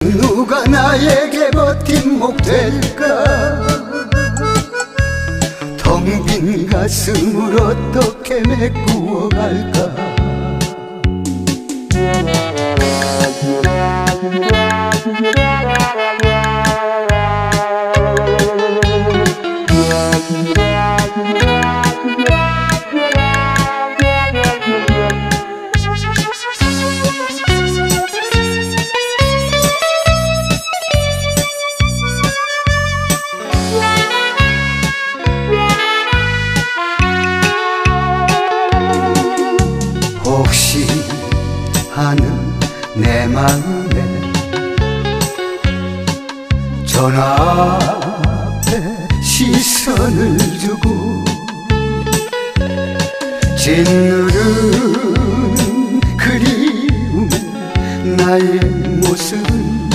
누가 나에게 버팀목 될까? 텅 빈 가슴을 어떻게 메꾸어 갈까 혹시 하는 내 마음에 전화 앞에 시선을 주고 짓누른 그리움에 나의 모습을